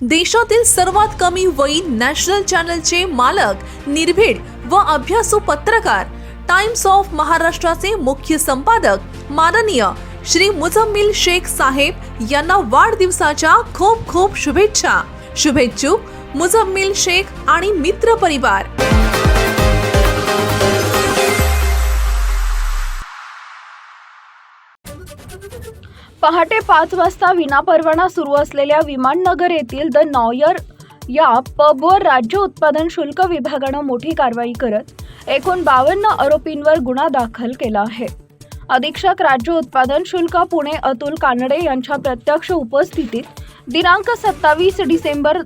देशातील सर्वात कमी वयीन नॅशनल चॅनलचे मालक निर्भीड व अभ्यासू पत्रकार टाइम्स ऑफ महाराष्ट्राचे मुख्य संपादक माननीय श्री मुजम्मिल शेख साहेब यांना वाढदिवसाच्या खूप खूप शुभेच्छा. शुभेच्छुक मुजम्मिल शेख आणि मित्र परिवार. पहाटे पाच वाजता विनापरवाना सुरू असलेल्या विमाननगर येथील द नॉयर या पबवर राज्य उत्पादन शुल्क विभागानं मोठी कारवाई करत एकूण बावन्न आरोपींवर गुन्हा दाखल केला आहे. अधीक्षक राज्य उत्पादन शुल्क पुणे अतुल कानडे यांच्या प्रत्यक्ष उपस्थितीत दिनांक सत्तावीस डिसेंबर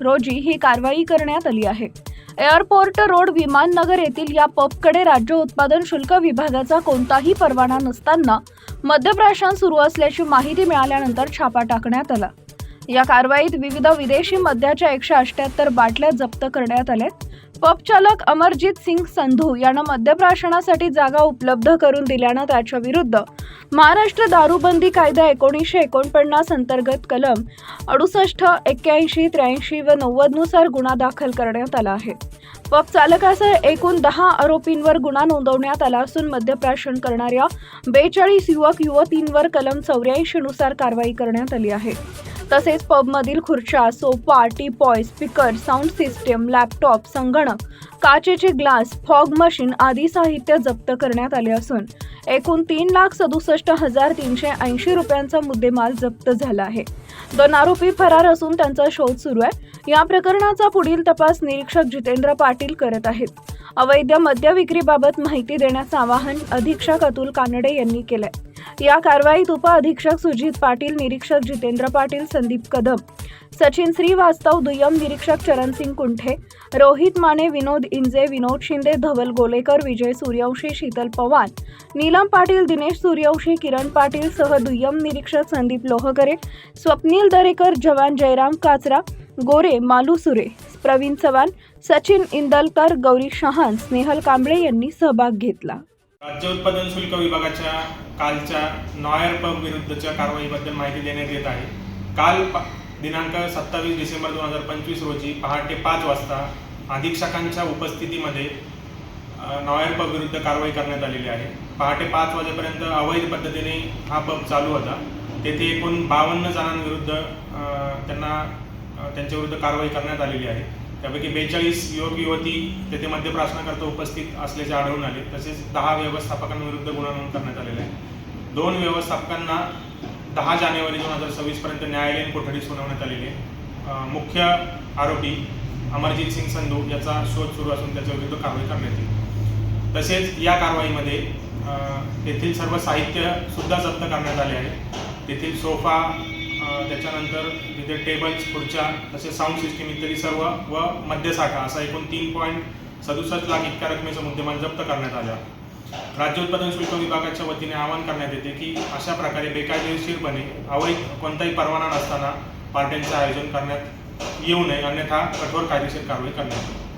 रोजी ही कारवाई करण्यात आली आहे. एअरपोर्ट रोड विमाननगर येथील या पबकडे राज्य उत्पादन शुल्क विभागाचा कोणताही परवाना नसताना मद्यप्राशन सुरू असल्याची माहिती मिळाल्यानंतर छापा टाकण्यात आला. या कारवाईत विविध विदेशी मद्याच्या एकशे अठ्याहत्तर बाटल्या जप्त करण्यात आल्या पपचालक अमरजीत अमरजित सिंग संधू यानं मद्यप्राशनासाठी जागा उपलब्ध करून दिल्यानं त्याच्या विरुद्ध महाराष्ट्र दारूबंदी कायदा एकोणीसशे एकोणपन्नास अंतर्गत कलम अडुसष्ट एक्क्याऐंशी त्र्याऐंशी व नव्वदनुसार गुन्हा दाखल करण्यात आला आहे. पब चालकासह एकूण दहा आरोपींवर गुन्हा नोंदवण्यात आला असून मद्यप्राशन करणाऱ्या बेचाळीस युवक युवतींवर कलम चौऱ्याऐंशी नुसार कारवाई करण्यात आली आहे. तसेच पबमधील खुर्च्या sofa teapoy speaker sound system laptop संगणक काचेचे ग्लास फॉग मशीन आदी साहित्य जप्त करण्यात आले असून एकूण तीन लाख सदुसष्ट हजार तीनशे ऐंशी रुपयांचा मुद्देमाल जप्त झाला आहे. दोन आरोपी फरार असून त्यांचा शोध सुरू आहे. या प्रकरणाचा पुढील तपास निरीक्षक जितेंद्र पाटील करत आहेत. अवैध मद्य विक्रीबाबत माहिती देण्याचं आवाहन अधीक्षक अतुल कानडे यांनी केलंय. या कारवाईत उप अधीक्षक सुजित पाटील निरीक्षक जितेंद्र पाटील संदीप कदम सचिन श्रीवास्तव दुय्यम निरीक्षक चरणसिंग कुंठे रोहित माने विनोद इंजे विनोद शिंदे धवल गोलेकर विजय सूर्यवंशी शीतल पवार नीलम पाटील दिनेश सूर्यवंशी किरण पाटील सह दुय्यम निरीक्षक संदीप लोहकरे स्वप्नील दरेकर जवान जयराम काचरा गोरे मालू सुरे प्रवीण चव्हाण सचिन इंदलकर गौरी शहान स्नेहल कांबळे यांनी सहभाग घेतला. राज्य उत्पादन शुल्क विभागाच्या कालच्या नॉयर पब विरुद्धच्या कारवाईबद्दल माहिती देण्यात येत आहे. काल दिनांक सत्तावीस डिसेंबर दोन हजार पंचवीस रोजी पहाटे पाच वाजता अधीक्षकांच्या उपस्थितीमध्ये नॉयर पब विरुद्ध कारवाई करण्यात आलेली आहे. पहाटे पाच वाजेपर्यंत अवैध पद्धतीने हा पब चालू होता. तेथे एकूण बावन्न जणांविरुद्ध त्यांना त्यांच्याविरुद्ध कारवाई करण्यात आलेली आहे. त्यापैकी बेचाळीस युवक युवती तेथे मद्यप्राशनाकरता उपस्थित असल्याचे आढळून आले. तसेच दहा व्यवस्थापकांविरुद्ध गुन्हा नोंद करण्यात आलेला आहे. दोन व्यवस्थापकांना दहा जानेवारी दोन हजार सव्वीसपर्यंत न्यायालयीन कोठडी सुनावण्यात आलेली आहे. मुख्य आरोपी अमरजीत सिंग संधू याचा शोध सुरू असून त्याच्या विरुद्ध कारवाई करण्यात येईल. तसेच या कारवाईमध्ये येथील तेथील सर्व साहित्य सुद्धा जप्त करण्यात आले आहे. तेथील सोफा त्याच्यानंतर तिथे टेबल्स खुर्च्या तसेच साऊंड सिस्टीम इत्यादी सर्व व मद्यसाठा असा एकूण तीन पॉईंट सदुसष्ट लाख इतक्या रकमेचा मुद्देमाल जप्त करण्यात आला. राज्य उत्पादन शुल्क विभागाच्या वतीने आवाहन करण्यात येते की अशा प्रकारे बेकायदेशीरपणे अवैध कोणताही परवाना नसताना पार्ट्यांचे आयोजन करण्यात येऊ नये अन्यथा कठोर कायदेशीर कारवाई करण्यात येईल.